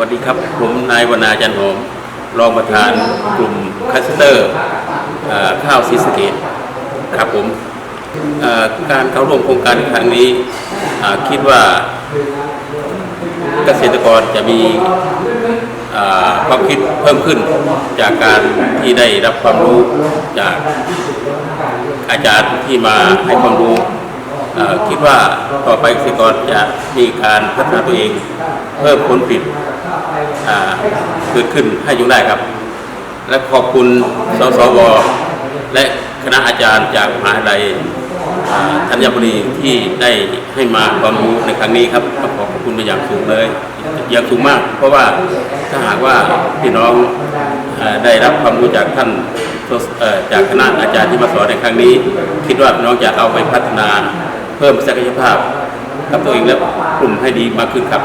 วัสดีครับ ผมนายวนาจันหอม รองประธานกลุ่มคัสเตอร์ข้าวซีสเกตครับผมการเข้าร่วมโครงการครั้งนี้คิดว่าเกษตรกรจะมีความคิดเพิ่มขึ้นจากการที่ได้รับความรู้จากอาจารย์ที่มาให้ความรู้ คิดว่าต่อไปเกษตรกรจะมีการพัฒนาตัวเองเพิ่มผลผลิตเกิดขึ้นให้อยู่ได้ครับ และขอบคุณสสวและคณะอาจารย์จากมหาวิทยาลัยธัญบุรีที่ได้ให้มาความรู้ในครั้งนี้ครับขอขอบคุณเป็นอย่างสูงเลยอย่างสูงมาก เพราะว่าถ้าหากว่าพี่น้องอได้รับความรู้จากท่านจากคณะอาจารย์ที่มาสอนในครั้งนี้ คิดว่าน้องจะเอาไปพัฒนา เพิ่มศักยภาพกับตัวเองและกลุ่มให้ดีมากขึ้นครับ